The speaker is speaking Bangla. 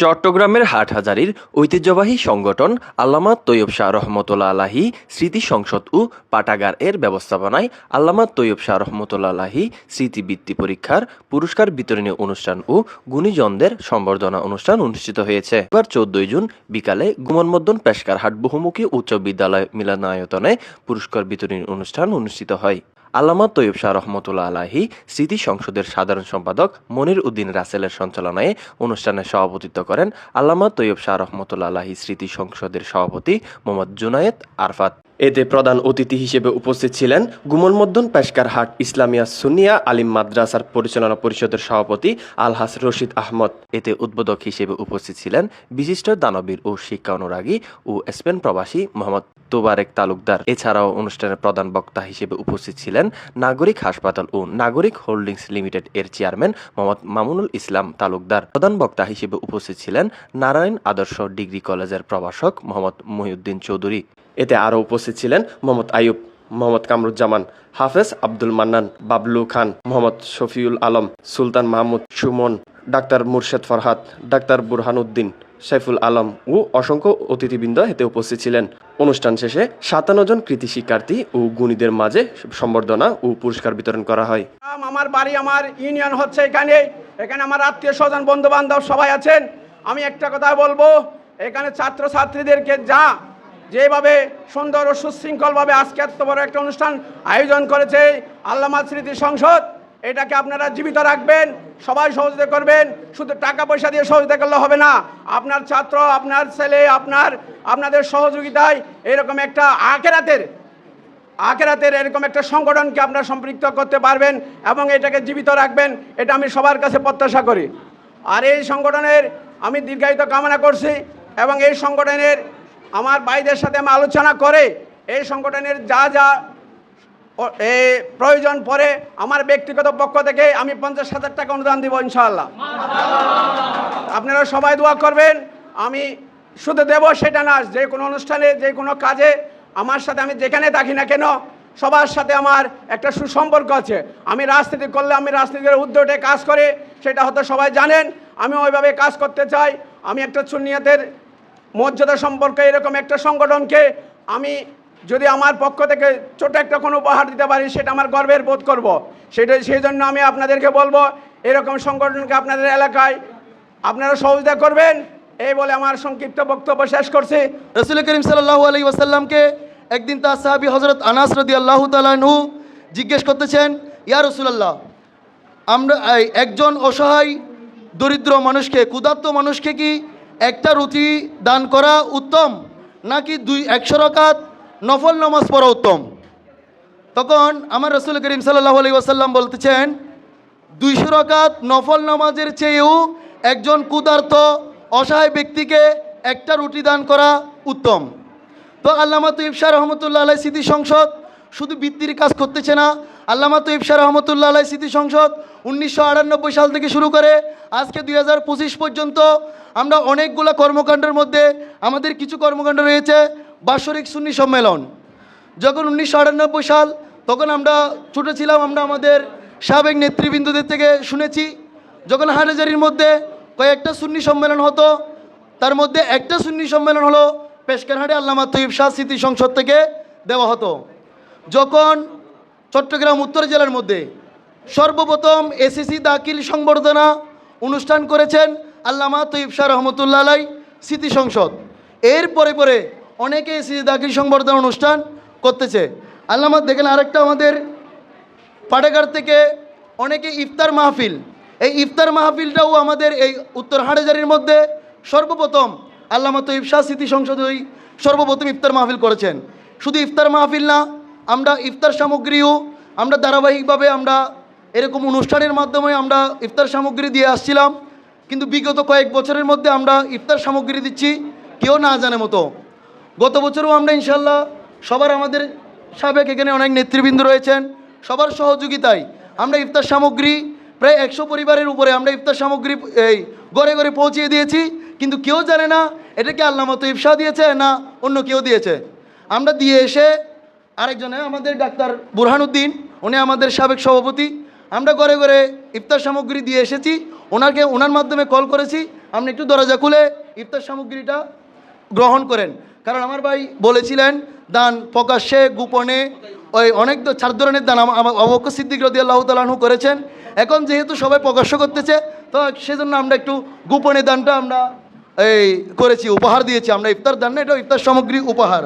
চট্টগ্রামের হাটহাজারীর ঐতিহ্যবাহী সংগঠন আল্লামা তৈয়ব শাহ রহমতুল্লা আলাহি স্মৃতি সংসদ ও পাঠাগার এর ব্যবস্থাপনায় আল্লামা তৈয়ব শাহ রহমতুল্লা আলাহি স্মৃতিবৃত্তি পরীক্ষার পুরস্কার বিতরণী অনুষ্ঠান ও গুণীজনদের সম্বর্ধনা অনুষ্ঠান অনুষ্ঠিত হয়েছে। এবার চোদ্দই জুন বিকালে গুমনমদ্দন পেশকার হাট বহুমুখী উচ্চ বিদ্যালয় মিলনায়তনে পুরস্কার বিতরণী অনুষ্ঠান অনুষ্ঠিত হয়। আল্লামা তৈব শাহ রহমতুল্লা আলাহি স্মৃতি সংসদের সাধারণ সম্পাদক মনির উদ্দিন রাসেলের সঞ্চালনায় অনুষ্ঠানে সভাপতিত্ব করেন আল্লামা তৈব শাহ রহমতুল্লা আলাহি স্মৃতি সংসদের সভাপতি মোহাম্মদ জুনায়েদ আরফাত। এতে প্রধান অতিথি হিসেবে উপস্থিত ছিলেন গুমনমদ্দন পেশকার হাট ইসলামিয়া সুনিয়া আলিম মাদ্রাসার পরিচালনা পরিষদের সভাপতি আলহাস রশিদ আহমদ। এতে উদ্বোধক হিসেবে উপস্থিত ছিলেন বিশিষ্ট দানবীর ও শিক্ষা অনুরাগী ও স্পেন প্রবাসী মোহাম্মদ তোবারেক তালুকদার। এছাড়াও অনুষ্ঠানের প্রধান বক্তা হিসেবে উপস্থিত ছিলেন নাগরিক হাসপাতাল ও নাগরিক হোল্ডিংস লিমিটেড এর চেয়ারম্যান মোহাম্মদ মামুনুল ইসলাম তালুকদার। প্রধান বক্তা হিসেবে উপস্থিত ছিলেন নারায়ণ আদর্শ ডিগ্রি কলেজের প্রভাষক মোহাম্মদ মহিউদ্দিন চৌধুরী। এতে আরও উপস্থিত ছিলেন মোহাম্মদ আইয়ুব, মোহাম্মদ কামরুজ্জামান, হাফেজ আব্দুল মান্নান, বাবলু খান, মোহাম্মদ শফিউল আলম, সুলতান মাহমুদ, সুমন, ডাক্তার মুর্শেদ ফরহাদ, ডাক্তার বুরহানুদ্দিন, সাইফুল আলম ও অসংখ্য অতিথিবৃন্দ এতে উপস্থিত ছিলেন। অনুষ্ঠান শেষে সাতান্ন জন কৃতি শিক্ষার্থী ও গুণীদের মাঝে সম্বর্ধনা ও পুরস্কার বিতরণ করা হয়। আমার বাড়ি, আমার ইউনিয়ন হচ্ছে এখানে। এখানে আমার আত্মীয় স্বজন বন্ধু বান্ধব সবাই আছেন। আমি একটা কথা বলব, এখানে ছাত্র ছাত্রীদেরকে যা যেভাবে সুন্দর ও সুশৃঙ্খলভাবে আজকে এত বড় একটা অনুষ্ঠান আয়োজন করেছে আল্লামা স্মৃতি সংসদ, এটাকে আপনারা জীবিত রাখবেন, সবাই সহযোগিতা করবেন, শুধু টাকা পয়সা দিয়ে সহযোগিতা করলে হবে না, আপনার ছাত্র, আপনার ছেলে, আপনার, আপনাদের সহযোগিতায় এরকম একটা আখেরাতের আখেরাতের এরকম একটা সংগঠনকে আপনারা সম্পৃক্ত করতে পারবেন এবং এটাকে জীবিত রাখবেন, এটা আমি সবার কাছে প্রত্যাশা করি। আর এই সংগঠনের আমি দীর্ঘায়িত কামনা করছি এবং এই সংগঠনের আমার ভাইদের সাথে আমি আলোচনা করে এই সংগঠনের যা যা প্রয়োজন পরে আমার ব্যক্তিগত পক্ষ থেকে আমি পঞ্চাশ হাজার টাকা অনুদান দিব ইনশাআল্লাহ। আপনারা সবাই দোয়া করবেন, আমি শুধু দেব সেটা না, যে কোনো অনুষ্ঠানে, যে কোনো কাজে আমার সাথে আমি যেখানে থাকি না কেন, সবার সাথে আমার একটা সুসম্পর্ক আছে। আমি রাজনীতি করলে আমি রাজনীতির উদ্যোগে কাজ করে, সেটা হয়তো সবাই জানেন আমি ওইভাবে কাজ করতে চাই। আমি একটা সুন্নিয়াতের মর্যাদা সম্পর্কে এরকম একটা সংগঠনকে আমি যদি আমার পক্ষ থেকে ছোট একটা কোনো উপহার দিতে পারি, সেটা আমার গর্বের বোধ করব। সেটা সেই জন্য আমি আপনাদেরকে বলব, এরকম সংগঠনকে আপনাদের এলাকায় আপনারা সহযোগিতা করবেন। এই বলে আমার সংক্ষিপ্ত বক্তব্য শেষ করছি। রসুল করিম সাল্লাহ আলী ওয়াসাল্লামকে একদিন তার সাহাবি হজরত আনাস রদি আল্লাহ তালাহু জিজ্ঞেস করতেছেন, ইয়া রসুলাল্লাহ, আমরা একজন অসহায়, দরিদ্র মানুষকে, ক্ষুধার্ত মানুষকে কি একটা রুটি দান করা উত্তম, নাকি দুই, একশো রকাত নফল নামাজ পড়া উত্তম? তখন আমার রসুল করিম সাল্লাহ আলী ওয়াসাল্লাম বলতেছেন, দুইশো রকাত নফল নামাজের চেয়েও একজন কুদার্থ অসহায় ব্যক্তিকে একটা রুটি দান করা উত্তম। তো আল্লামা তৈব শাহ রহমতুল্লাহ আলাই স্মৃতি সংসদ শুধু বৃত্তির কাজ করতেছে না। আল্লামা তৈব শাহ রহমতুল্লাহ আলাই স্মৃতি সংসদ উনিশশো আটানব্বই সাল থেকে শুরু করে আজকে দুই হাজার পঁচিশ পর্যন্ত আমরা অনেকগুলো কর্মকাণ্ডের মধ্যে আমাদের কিছু কর্মকাণ্ড রয়েছে, বাৎসরিক সুন্নি সম্মেলন। যখন উনিশশো আটানব্বই সাল তখন আমরা ছোটো ছিলাম, আমরা আমাদের সাবেক নেতৃবৃন্দদের থেকে শুনেছি। যখন হাটাজারির মধ্যে কয়েকটা সুন্নি সম্মেলন হতো, তার মধ্যে একটা সুন্নি সম্মেলন হলো পেশকারহাটে আল্লামা তৈব শাহ স্মৃতি সংসদ থেকে দেওয়া হতো। যখন চট্টগ্রাম উত্তর জেলার মধ্যে সর্বপ্রথম এসএসসি দাখিল সংবর্ধনা অনুষ্ঠান করেছেন আল্লামা তৈব শাহ রহমতুল্লাহ আলাই, স্মৃতি সংসদ। এর পরে পরে অনেকে এসএসসি দাখিল সংবর্ধনা অনুষ্ঠান করতেছে। আল্লামা, দেখেন আরেকটা আমাদের পাঠাগার থেকে অনেকে ইফতার মাহফিল। এই ইফতার মাহফিলটাও আমাদের এই উত্তর হাটাজারির মধ্যে সর্বপ্রথম আল্লামা তৈব শাহ স্মৃতি সংসদ ওই সর্বপ্রথম ইফতার মাহফিল করেছেন। শুধু ইফতার মাহফিল না আমরা ইফতার সামগ্রীও আমরা ধারাবাহিকভাবে আমরা এরকম অনুষ্ঠানের মাধ্যমে আমরা ইফতার সামগ্রী দিয়ে আসছিলাম। কিন্তু বিগত কয়েক বছরের মধ্যে আমরা ইফতার সামগ্রী দিচ্ছি, কেউ না জানে মতো। গত বছরও আমরা ইনশাল্লাহ সবার আমাদের সাবেক এখানে অনেক নেতৃবৃন্দ রয়েছেন, সবার সহযোগিতায় আমরা ইফতার সামগ্রী প্রায় একশো পরিবারের উপরে আমরা ইফতার সামগ্রী এই ঘরে ঘরে পৌঁছিয়ে দিয়েছি। কিন্তু কেউ জানে না এটা কি আল্লাহ মতো ইফসা দিয়েছে না অন্য কেউ দিয়েছে। আমরা দিয়ে এসে আরেকজনে আমাদের ডাক্তার বুরহানুদ্দিন, উনি আমাদের সাবেক সভাপতি। আমরা ঘরে ঘরে ইফতার সামগ্রী দিয়ে এসেছি, ওনাকে, ওনার মাধ্যমে কল করেছি। আপনি একটু দরজা খুলে ইফতার সামগ্রীটা গ্রহণ করেন। কারণ আমার ভাই বলেছিলেন, দান প্রকাশ্যে, গোপনে। ওই অনেক চার ধরনের দান অবক্ষ সিদ্দিক রদি আল্লাহ তালাহু করেছেন। এখন যেহেতু সবাই প্রকাশ্য করতেছে, তো সেজন্য আমরা একটু গোপনে দানটা আমরা এই করেছি, উপহার দিয়েছি। আমরা ইফতার দান না এটা ইফতার সামগ্রী উপহার।